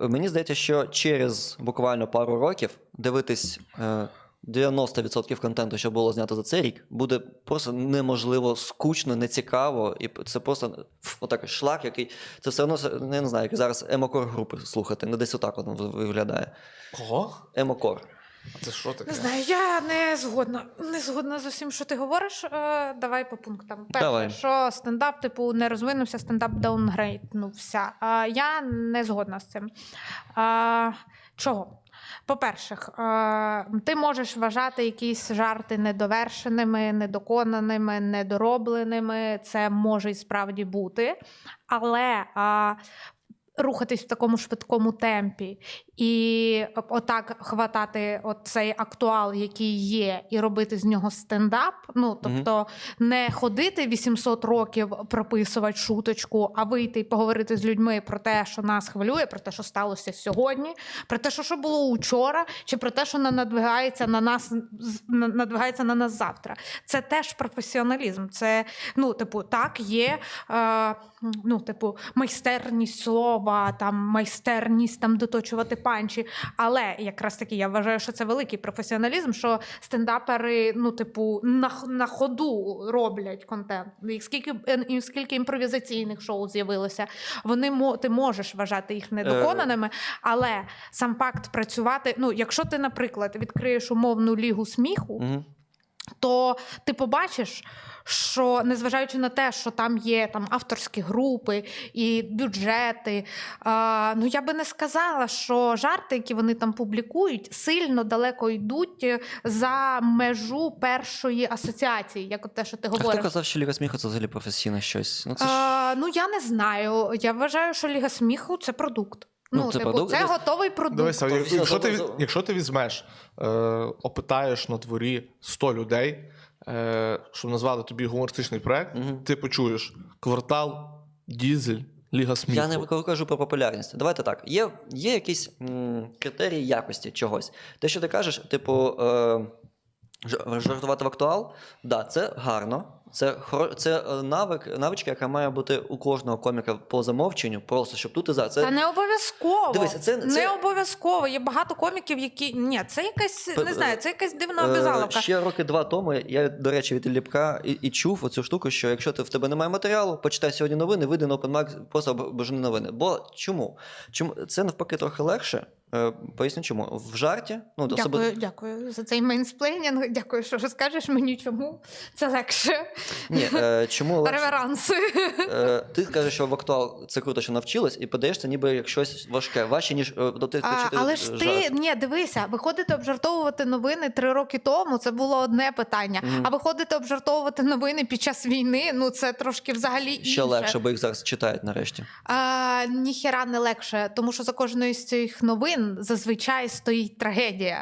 Мені здається, що через буквально пару років дивитись е, 90% контенту, що було знято за цей рік, буде просто неможливо скучно, нецікаво, і це просто отак шлак, який це все одно ну, я не знаю, як зараз емокор групи слухати. Не десь отак воно виглядає. Кого? Емокор. А це що таке? Не знаю, я не згодна. Не згодна з усім, що ти говориш. Е, давай по пунктам. Перше, Давай. що стендап, типу, не розвинувся, стендап даунгрейднувся. А я не згодна з цим. А, чого? По-перше, е, ти можеш вважати якісь жарти недовершеними, недоконаними, недоробленими. Це може і справді бути. Але рухатись в такому швидкому темпі і отак хватати цей актуал, який є, і робити з нього стендап. Ну тобто не ходити 800 років прописувати шуточку, а вийти і поговорити з людьми про те, що нас хвилює, про те, що сталося сьогодні, про те, що, що було учора, чи про те, що на- надвигається на нас надвигається на нас завтра. Це теж професіоналізм. Це ну, типу, так є. Е, ну, типу, майстерність слова, там майстерність там доточувати панчі. Але якраз таки я вважаю, що це великий професіоналізм, що стендапери, ну, типу, на, на ходу роблять контент. І скільки, е, і скільки імпровізаційних шоу з'явилося, вони ти можеш вважати їх недоконаними, але сам факт працювати. Ну, якщо ти, наприклад, відкриєш умовну лігу сміху. То ти побачиш, що незважаючи на те, що там є там авторські групи і бюджети, а, ну я би не сказала, що жарти, які вони там публікують, сильно далеко йдуть за межу першої асоціації, як от те, що ти А хто казав, що Ліга сміху це взагалі професійне щось? Ну, це ж... А, ну я не знаю. Я вважаю, що Ліга сміху це продукт. Ну, Ну, це типу, продукт. це готовий продукт. Дивися, як- якщо, ти, якщо ти візьмеш, е, опитаєш на дворі 100 людей, е, щоб назвали тобі гумористичний проект, ти почуєш квартал, дізель, Ліга сміху. Я не кажу про популярність. Давайте так. Є, є якісь м, критерії якості чогось. Те, що ти кажеш, типу, е, ж- жартувати в актуал, да, це гарно. Це, це е, навик, навичка, яка має бути у кожного коміка по замовченню, просто щоб тут і за. Це Та не обов'язково. Дивися, це- це- Не обов'язково. Є багато коміків, які. Ні, це якась, не знаю, це якась дивна Е, обязаловка. Ще роки два тому я, до речі, від Ліпка і, і чув оцю штуку, що якщо ти в тебе немає матеріалу, почитай сьогодні новини, вийди на OpenMax, просто об- новини. Бо чому? Чому це навпаки трохи легше? Е, поясню чому. В жарті, ну особливо- Дякую, дякую за цей мейнсплейнінг. Дякую, що розкажеш мені, чому це легше. Ні, е, чому легше? Реверанси. Е, ти кажеш, що в актуал це круто, що навчилась, і подаєшся ніби як щось важке, важче, ніж е, до тих, А, але ж ти ні, дивися, виходити обжартовувати новини три роки тому. Це було одне питання. А виходити обжартовувати новини під час війни. Ну це трошки взагалі інше. Ще легше, бо їх зараз читають нарешті. А, ніхіра не легше, тому що за кожною з цих новин зазвичай стоїть трагедія.